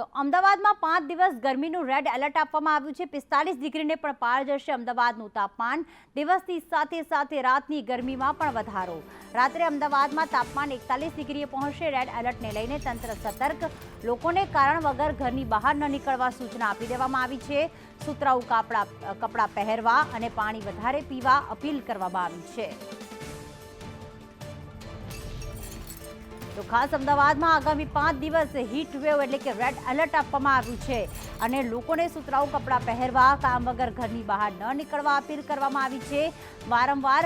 તો અમદાવાદમાં પાંચ દિવસ ગરમીનું રેડ એલર્ટ આપવામાં આવ્યું છે. પિસ્તાલીસ ડિગ્રીને પણ પાર જશે અમદાવાદનું તાપમાન. દિવસની સાથે સાથે રાતની ગરમીમાં પણ વધારો. રાત્રે અમદાવાદમાં તાપમાન એકતાલીસ ડિગ્રીએ પહોંચશે. રેડ એલર્ટને લઈને તંત્ર સતર્ક. લોકોને કારણ વગર ઘરની બહાર ન નીકળવા સૂચના આપી દેવામાં આવી છે. સુતરાઉ કાપડા, કપડાં પહેરવા અને પાણી વધારે પીવા અપીલ કરવામાં આવી છે. તો ખાસ અમદાવાદમાં આગામી પાંચ દિવસ હીટ વેવ એટલે કે રેડ એલર્ટ આપવામાં આવ્યું છે. અને લોકોને સુતરાઉ કપડાં પહેરવા, કામ વગર ઘરની બહાર ન નીકળવા અપીલ કરવામાં આવી છે. વારંવાર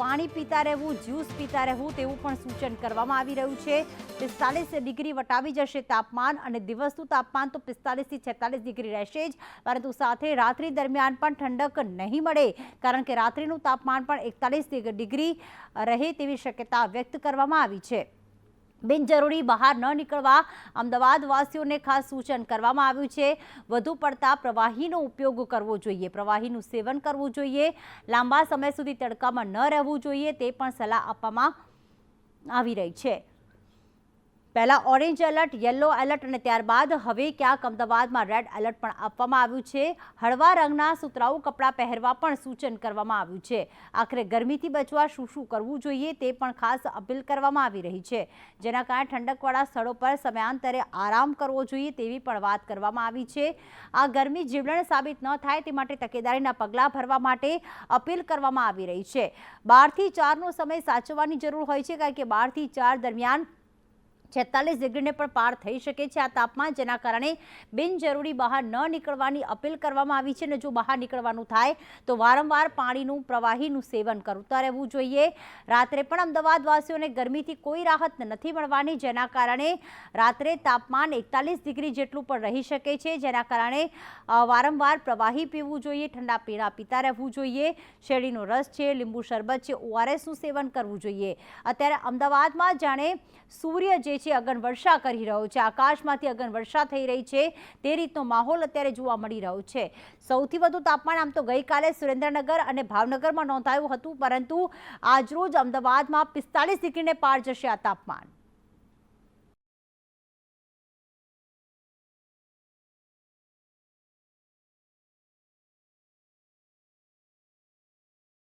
પાણી પીતા રહેવું જ્યુસ પીતા રહેવું તેવું પણ સૂચન કરવામાં આવી રહ્યું છે. પિસ્તાલીસ ડિગ્રી વટાવી જશે તાપમાન અને દિવસનું તાપમાન તો પિસ્તાલીસથી છેતાલીસ ડિગ્રી રહેશે જ. પરંતુ સાથે રાત્રિ દરમિયાન પણ ઠંડક નહીં મળે, કારણ કે રાત્રિનું તાપમાન પણ એકતાલીસ ડિગ્રી રહે તેવી શક્યતા વ્યક્ત કરવામાં આવી છે. બિનજરૂરી બહાર ન નીકળવા અમદાવાદ વાસીઓને ખાસ સૂચન કરવામાં આવ્યું છે. વધુ પડતા પ્રવાહીનો ઉપયોગ કરવો જોઈએ. પ્રવાહીનું સેવન કરવું જોઈએ. લાંબા સમય સુધી તડકામાં ન રહેવું જોઈએ તે પણ સલાહ આપવામાં આવી રહી છે. પહેલા ઓરેન્જ એલર્ટ, યલો એલર્ટ અને ત્યારબાદ હવે ક્યાંક અમદાવાદમાં રેડ એલર્ટ પણ આપવામાં આવ્યું છે. હળવા રંગના સુતરાઉ કપડાં પહેરવા પણ સૂચન કરવામાં આવ્યું છે. આખરે ગરમીથી બચવા શું શું કરવું જોઈએ તે પણ ખાસ અપીલ કરવામાં આવી રહી છે. જેના કારણે ઠંડકવાળા સ્થળો પર સમયાંતરે આરામ કરવો જોઈએ તેવી પણ વાત કરવામાં આવી છે. આ ગરમી જીવલણ સાબિત ન થાય તે માટે તકેદારીના પગલાં ભરવા માટે અપીલ કરવામાં આવી રહી છે. બારથી ચારનો સમય સાચવવાની જરૂર હોય છે કારણ કે બારથી ચાર દરમિયાન છેતાલીસ ડિગ્રીને પણ પાર થઈ શકે છે. આ તાપમાન જેના કારણે બિનજરૂરી બહાર ન નીકળવાની અપીલ કરવામાં આવી છે અને જો બહાર નીકળવાનું થાય તો વારંવાર પાણીનું, પ્રવાહીનું સેવન કરતા રહેવું જોઈએ. રાત્રે પણ અમદાવાદવાસીઓને ગરમીથી કોઈ રાહત નથી મળવાની, જેના કારણે રાત્રે તાપમાન એકતાલીસ ડિગ્રી જેટલું પણ રહી શકે છે. જેના કારણે વારંવાર પ્રવાહી પીવું જોઈએ, ઠંડા પીણા પીતા રહેવું જોઈએ. શેરડીનો રસ છે, લીંબુ શરબત છે, ઓઆરએસનું સેવન કરવું જોઈએ. અત્યારે અમદાવાદમાં જાણે સૂર્ય જે છે અગન વર્ષા કરી રહ્યો છે. આકાશમાંથી અગન વર્ષા થઈ રહી છે. તે રીતનો માહોલ અત્યારે જોવા મળી રહ્યો છે. સૌથી વધુ તાપમાન આમ તો ગઈકાલે સુરેન્દ્રનગર અને ભાવનગરમાં નોંધાયું હતું, પરંતુ આજરોજ અમદાવાદમાં પિસ્તાલીસ ડિગ્રીને પાર જશે આ તાપમાન.